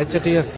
আচ্ছা ঠিক আছে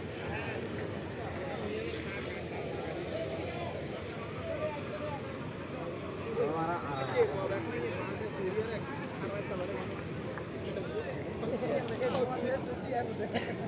happened there.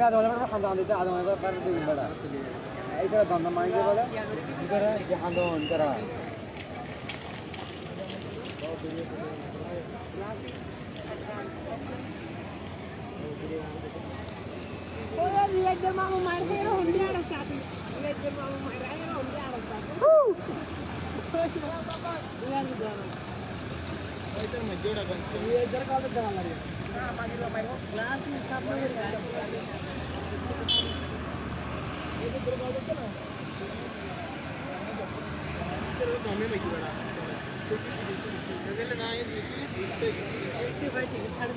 പിന്നെ അതുപോലെ ഹന്തോണ്ട് അതുപോലെ പറഞ്ഞു ഇവിടെ ഇവിടെ ബന്ധമായിട്ട് പോലെ ഇവിടെ ഹന്തോണ്ട് മാമ മാറി ഉണ്ട് അടച്ചാത്തി മാമ മാറി ഉണ്ട് അടച്ചാത്തി മജ്ജോടെ ठीक है ठीक है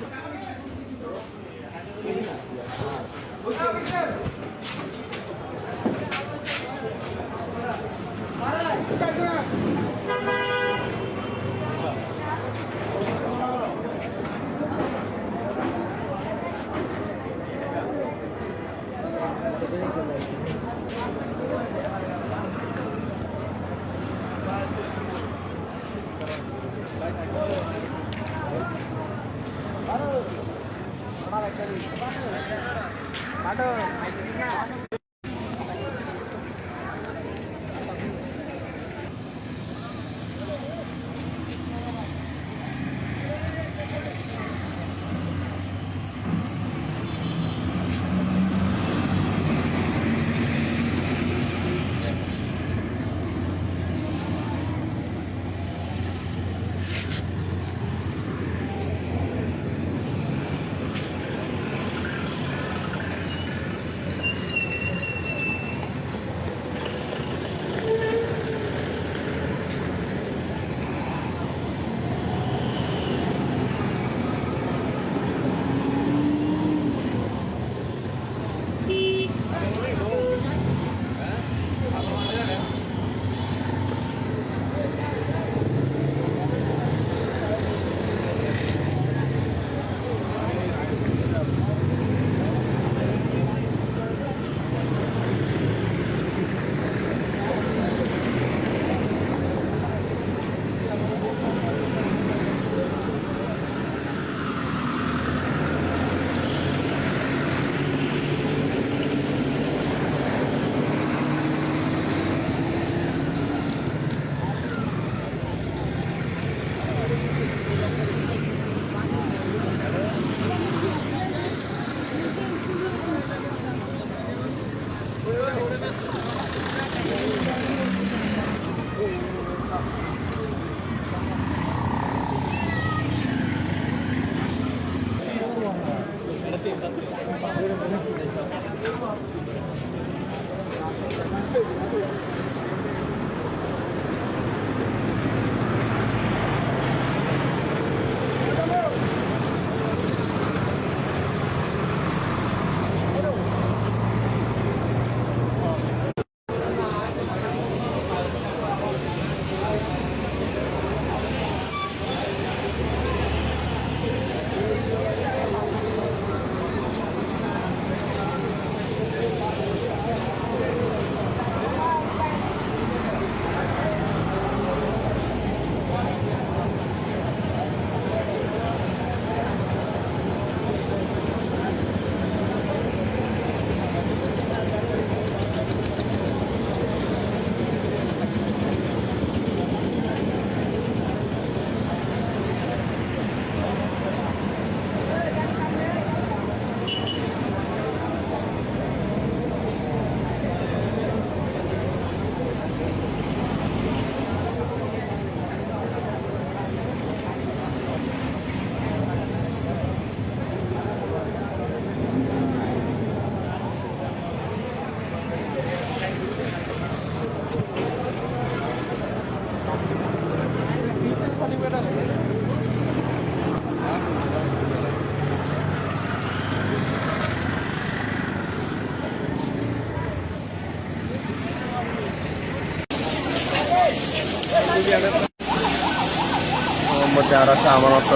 আরাসা আমানত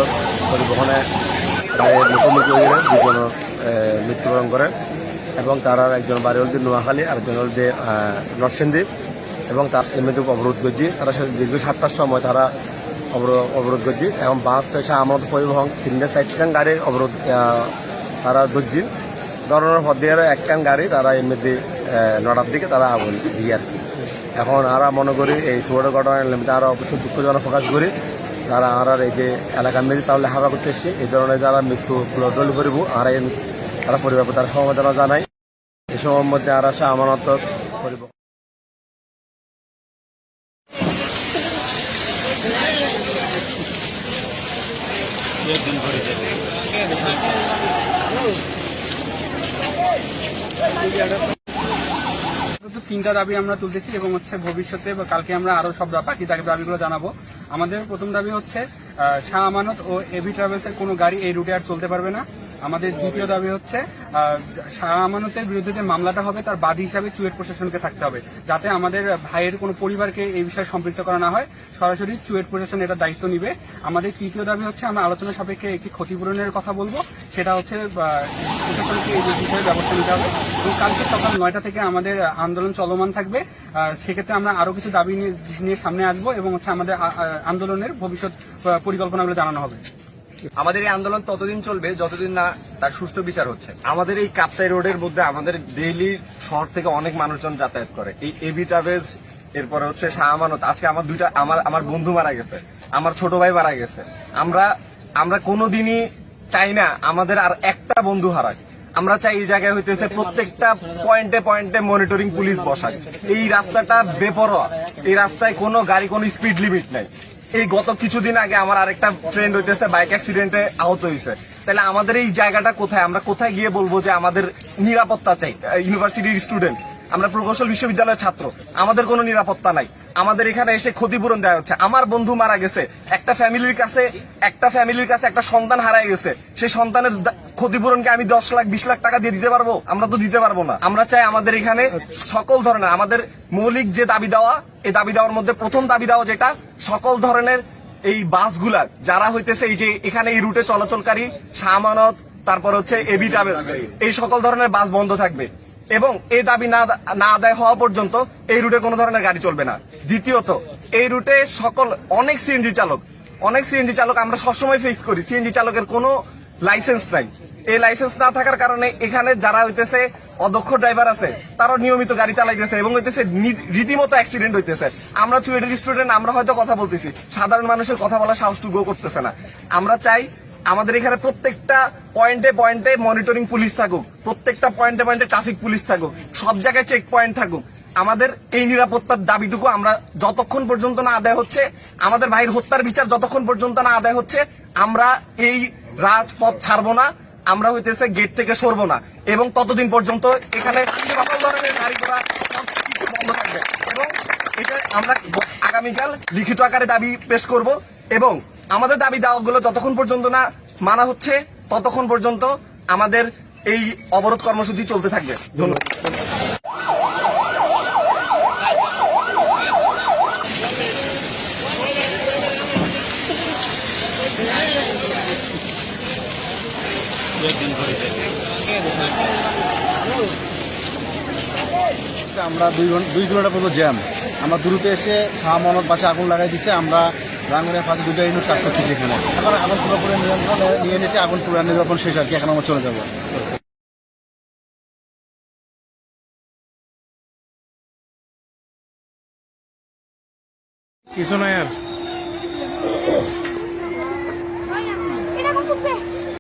পরিবহনে গাড়ির মুখোমুখি হয়ে দুজন মৃত্যুবরণ করেন এবং তার একজন বাড়ি হলদি নোয়াখালী আরেকজন হলদি নরসিংদী এবং তার এমনিতে অবরোধ করছি তারা দীর্ঘ সাতটার সময় তারা অবরো- অবরোধ করছি এবং বাস এসে আমানত পরিবহন তিনটে চারটান গাড়ি অবরোধ তারা ধরছি ধরনের দিয়ে। একখান গাড়ি তারা এমনিতে নটার দিকে তারা আগুন দিয়ে। আর কি এখন আমরা মনে করি এই সুবর্ণ ঘটনা এলাকাতে আরও অবশ্যই দুঃখজনক প্রকাশ করি তারা আর এই যে এলাকার মেয়ে তাহলে হাবা করতে এসছে, এই ধরনের যারা মৃত্যু দল করিব আর তারা পরিবার তার সমবেদনা জানাই। এই সময়ের মধ্যে আর আসা আমানত করিব। তিনটা দাবি আমরা তুলতেছি এবং হচ্ছে ভবিষ্যতে কালকে আমরা আরও সব বাকি দাবি- দাবিগুলো জানাব। আমাদের প্রথম দাবি হচ্ছে শাহ আমানত ও এবি ট্রাভেলসের কোনো গাড়ি এই রুটে আর চলতে পারবে না। আমাদের দ্বিতীয় দাবি হচ্ছে শাহ আমানতের বিরুদ্ধে যে মামলাটা হবে তার বাদী হিসাবে চুয়েট প্রশাসনকে থাকতে হবে, যাতে আমাদের ভাইয়ের কোনো পরিবারকে এই বিষয়ে সম্পৃক্ত করা না হয়। সরাসরি চুয়েট প্রশাসন এটা দায়িত্ব নিবে। আমাদের তৃতীয় দাবি হচ্ছে, আমরা আলোচনা সাপেক্ষে একটি ক্ষতিপূরণের কথা বলব। সেটা হচ্ছে প্রশাসনকে এই বিষয়ে ব্যবস্থা নিতে হবে। এবং কালকে সকাল নয়টা থেকে আমাদের আন্দোলন চলমান থাকবে। সেক্ষেত্রে আমরা আরও কিছু দাবি নিয়ে- সামনে আসব এবং হচ্ছে আমাদের আন্দোলনের ভবিষ্যৎ পরিকল্পনাগুলো জানানো হবে। আমাদের এই আন্দোলন ততদিন চলবে যতদিন না তার সুষ্ঠু বিচার হচ্ছে। আমাদের এই কাপ্তাই রোডের মধ্যে আমাদের ডেইলি শহর থেকে অনেক মানুষজন যাতায়াত করে। এই এবি ট্রাভেলস এরপরে হচ্ছে শাহ আমানত। আজকে আমার দুইটা, আমার আমার বন্ধু মারা গেছে, আমার ছোট ভাই মারা গেছে। আমরা আমরা কোনোদিনই চাই না আমাদের আর একটা বন্ধু হারাক। আমরা চাই এই জায়গায় হইতেছে প্রত্যেকটা পয়েন্টে পয়েন্টে মনিটরিং পুলিশ বসাক। এই রাস্তাটা বেপরোয়া। এই রাস্তায় কোনো গাড়ি, কোনো স্পিড লিমিট নাই। এই গত কিছুদিন আগে আমার আরেকটা ফ্রেন্ড হইতেছে বাইক অ্যাক্সিডেন্টে আহত হয়েছে তাহলে আমাদের এই জায়গাটা কোথায়? আমরা কোথায় গিয়ে বলব যে আমাদের নিরাপত্তা চাই? ইউনিভার্সিটির স্টুডেন্ট আমরা প্রকৌশল বিশ্ববিদ্যালয়ের ছাত্র, আমাদের কোনো নিরাপত্তা নাই। আমাদের এখানে এসে ক্ষতিপূরণ দেওয়া হচ্ছে। আমার বন্ধু মারা গেছে। একটা ফ্যামিলির কাছে, একটা ফ্যামিলির কাছে একটা সন্তান হারায় গেছে। সেই সন্তানের ক্ষতিপূরণকে আমি দশ লাখ, বিশ লাখ টাকা দিয়ে দিতে পারব? আমরা তো দিতে পারব না। আমরা চাই আমাদের এখানে সকল ধরনের, আমাদের মৌলিক যে দাবি দেওয়া, এই দাবি দেওয়ার মধ্যে প্রথম দাবি দেওয়া যেটা, সকল ধরনের এই বাসগুলা, যারা হইতেছে এই যে এখানে এই রুটে চলাচলকারী সামানত তারপর হচ্ছে এবি ট্রাভেলস, এই সকল ধরনের বাস বন্ধ থাকবে। এবং এই দাবি না না আদায় হওয়া পর্যন্ত এই রুটে কোনো ধরনের গাড়ি চলবে না। দ্বিতীয়ত, এই রুটে সকল, অনেক সিএনজি চালক, অনেক সিএনজি চালক আমরা সবসময় ফেস করি। সিএনজি চালকের কোনো লাইসেন্স নাই। এই লাইসেন্স না থাকার কারণে এখানে যারা হইতেছে অদক্ষ ড্রাইভার আছে তারা নিয়মিত গাড়ি চালাইতেছে এবং হইতেছে রীতিমতো অ্যাক্সিডেন্ট হইতেছে। আমরা চুয়েটের স্টুডেন্ট আমরা হয়তো কথা বলতেছি। সাধারণ মানুষের কথা বলার সাহসটুকুও করতেছে না। আমরা চাই আমাদের এখানে প্রত্যেকটা পয়েন্টে পয়েন্টে মনিটরিং পুলিশ থাকুক, প্রত্যেকটা পয়েন্টে পয়েন্টে ট্রাফিক পুলিশ থাকুক, সব জায়গায় চেক পয়েন্ট থাকুক। আমাদের এই নিরাপত্তার দাবিটুকু আমরা যতক্ষণ পর্যন্ত না আদায় হচ্ছে, আমাদের ভাইয়ের হত্যার বিচার যতক্ষণ পর্যন্ত না আদায় হচ্ছে, আমরা এই রাজপথ ছাড়বো না, আমরা হইতেছে গেট থেকে সরবো না। এবং ততদিন পর্যন্ত এখানে সকল ধরনের গাড়ি ঘোড়া সবকিছু বন্ধ থাকবে। এবং এটা আমরা আগামীকাল লিখিত আকারে দাবি পেশ করব এবং আমাদের দাবি দাওয়াগুলো যতক্ষণ পর্যন্ত না মানা হচ্ছে, ততক্ষণ পর্যন্ত আমাদের এই অবরোধ কর্মসূচি চলতে থাকবে। ধন্যবাদ। আমরা দুই ঘণ্টা দুই কিলোমিটার পর্যন্ত জ্যাম আমরা দ্রুত এসে শাহ মহম্মদ বাসে আগুন লাগাই দিছে, আমরা রাঙ্গুনিয়া পাশে দুটো ইউনিট কাজ করতেছি এখানে। এখন আগুন পুরোপুরি নিয়ন্ত্রণে নিয়ে নিয়েছে আগুন পুরো নির্বাপন শেষ আর কি, এখন আমরা চলে যাব। কিছু নয় আর।